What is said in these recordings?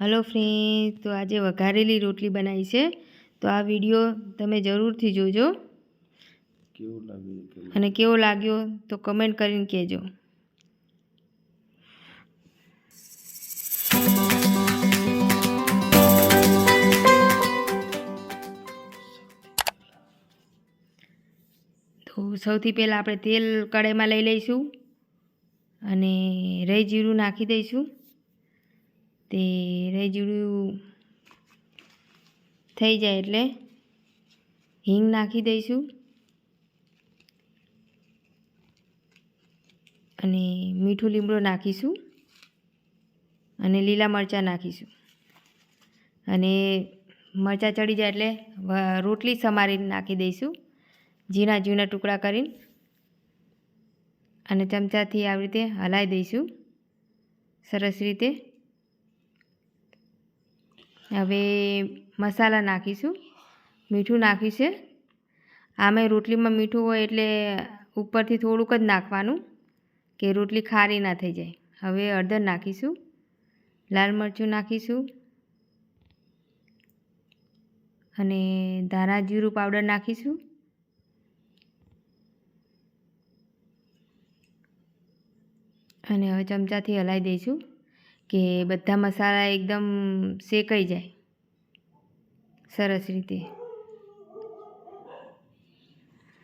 Hello friend તો આજે વઘારેલી રોટલી બનાવી છે. તો આ વીડિયો તમે જરૂરથી જોજો. કેવો લાગ્યો અને કેવો લાગ્યો તો કમેન્ટ કરીને કહેજો. તો સૌથી પહેલાં આપણે તેલ કડાઈમાં લઈ લઈશું અને રહી જીરું નાખી દઈશું. તે જીરું થઈ જાય એટલે હિંગ નાખી દઈશું. અને મીઠું લીમડો નાખીશું. અને લીલા મરચાં નાખીશું. અને મરચાં ચડી જાય એટલે રોટલી સમારીને નાખી દઈશું. ઝીણા ઝીણા ટુકડા કરીને. અને ચમચાથી આવી રીતે હલાવી દઈશું. સરસ રીતે. હવે મસાલા નાખીશું, મીઠું નાખ્યું છે આમાં રોટલીમાં મીઠું હોય એટલે ઉપરથી થોડુંક જ નાખવાનું, કે રોટલી ખારી ના થઈ જાય. હવે હળદર નાખીશું, લાલ મરચું નાખીશું અને ધાણા જીરું પાવડર નાખીશું. અને હવે ચમચાથી હલાવી દઈશું. કે બધા મસાલા એકદમ શેકાઈ જાય. સરસ રીતે.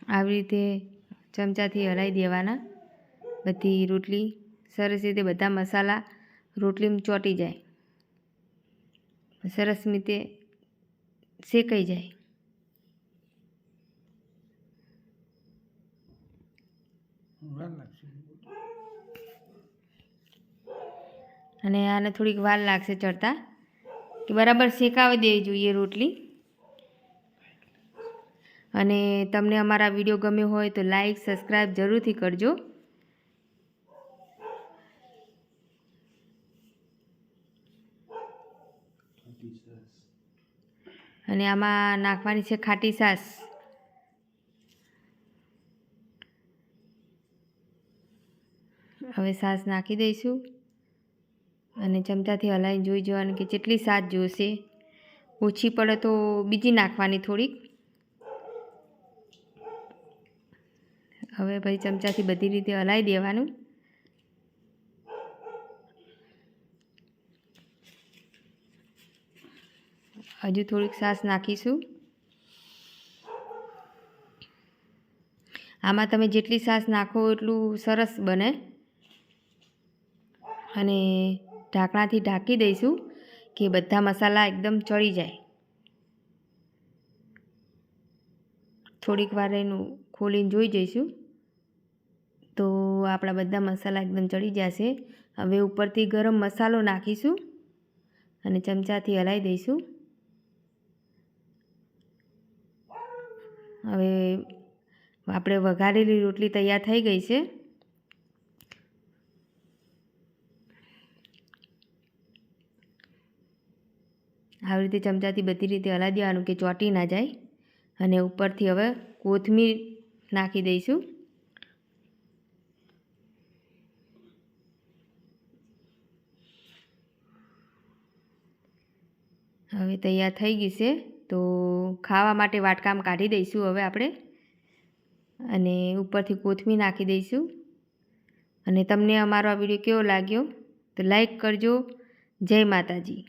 આવી રીતે ચમચાથી હલાવી દેવાના. બધી રોટલી સરસ રીતે બધા મસાલા રોટલીમાં ચોંટી જાય. સરસ રીતે શેકાઈ જાય. અને આને થોડીક વાર લાગશે ચડતા. કે બરાબર શેકાવી દેવી જોઈએ રોટલી. અને તમને અમારા વીડિયો ગમ્યો હોય તો લાઈક સબસ્ક્રાઈબ જરૂરથી કરજો. અને આમાં નાખવાની છે ખાટી સાસ. હવે સાસ નાખી દઈશું. અને ચમચાથી હલાવીને જોઈ જવાનું કે જેટલી સાત જોશે. ઓછી પડે તો બીજી નાખવાની થોડીક. હવે પછી ચમચાથી બધી રીતે હલાવી દેવાનું. હજુ થોડીક સાસ નાખીશું. આમાં તમે જેટલી સાસ નાખો એટલું સરસ બને. અને ઢાંકણાથી ઢાંકી દઈશું, કે બધા મસાલા એકદમ ચડી જાય. થોડીક વાર એનું ખોલીને જોઈ જઈશું. તો આપણા બધા મસાલા એકદમ ચડી જશે. હવે ઉપરથી ગરમ મસાલો નાખીશું અને ચમચાથી હલાવી દઈશું. હવે આપણે વઘારેલી રોટલી તૈયાર થઈ ગઈ છે. આવી રીતે ચમચાથી બધી રીતે હલાવી દેવાનું કે ચોંટી ના જાય. અને ઉપરથી હવે કોથમીર નાખી દઈશું. હવે તૈયાર થઈ ગઈ છે, તો ખાવા માટે વાટકામ કાઢી દઈશું હવે આપણે. અને ઉપરથી કોથમીર નાખી દઈશું. અને તમને અમારો આ વીડિયો કેવો લાગ્યો તો લાઈક કરજો. જય માતાજી.